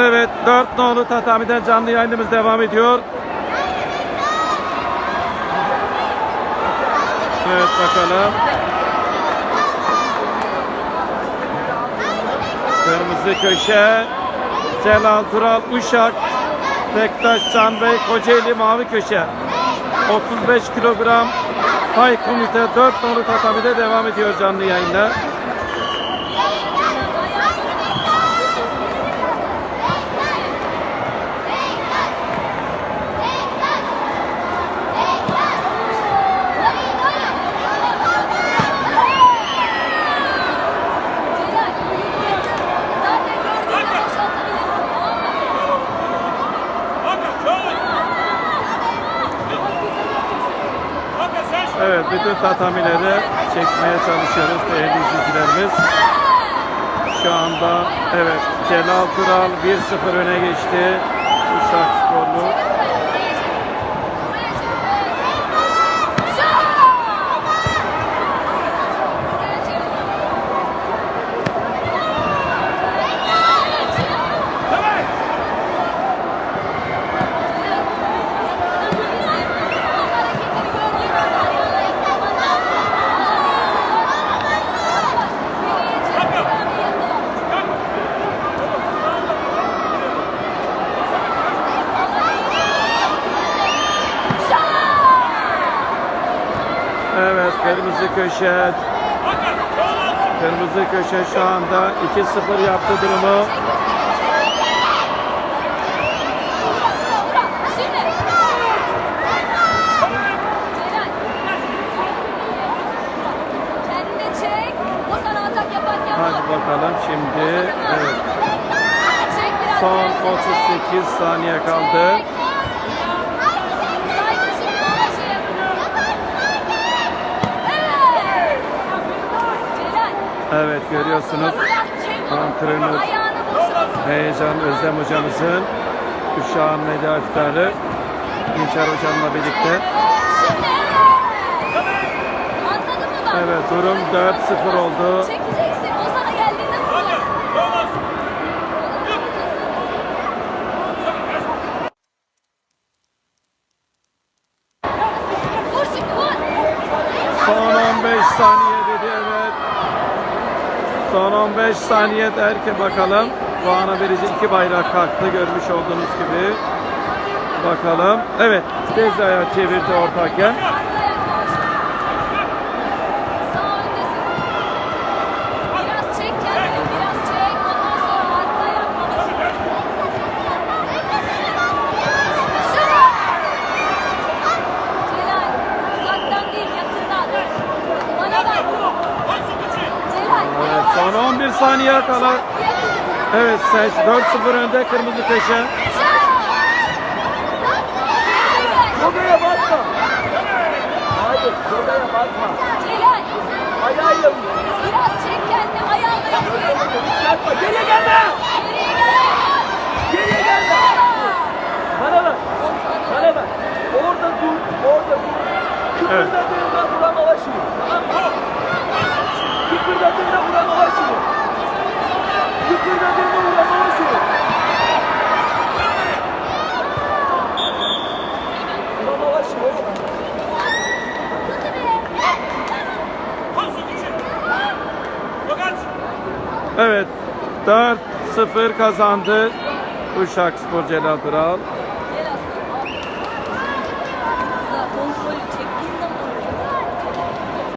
Evet 4 nolu tatamiden canlı yayınımız devam ediyor. Evet bakalım. Kırmızı köşe. Celal Tural Uşak. Bektaş Can Bey Kocaeli mavi köşe. 35 kilogram pay komite 4 nolu tatamide devam ediyor canlı yayında. Bütün tatamileri çekmeye çalışıyoruz değerli izleyicilerimiz. Şu anda evet Celal Tural 1-0 öne geçti. Uşak Sporlu. Evet kırmızı köşe. Kırmızı köşe şu anda 2-0 yaptı durumu. Hadi bak. bakalım şimdi. Evet son kendine. 38 saniye kaldı. Çek. Saygı çek, ona şey yap. Evet. Celal. Evet görüyorsunuz. Antrenör. Heyecan Özlem hocamızın Uşağın medya iftarı İnçer hocamla birlikte. Evet. Durum 4-0 oldu. Son 15 saniye. Son 15 saniye derken bakalım. Puana verici iki bayrak kalktı görmüş olduğunuz gibi. Bakalım. Evet. Tez ayağı çevirdi orta hakem. Sağ öndesin. Biraz çek kendini, biraz çek. Ondan sonra arka yapma. Şut! Celal, uzaktan değil, yakından. Bana bak. Celal. Son 11 saniye kala. Evet Seç 4-0 önde kırmızı peşe. Buraya basma. Hayır, buraya basma. Celal, vur. biraz çek kendini, geriye gelme. Geriye gel. Evet 4-0 kazandı Uşak Spor Celal Dural.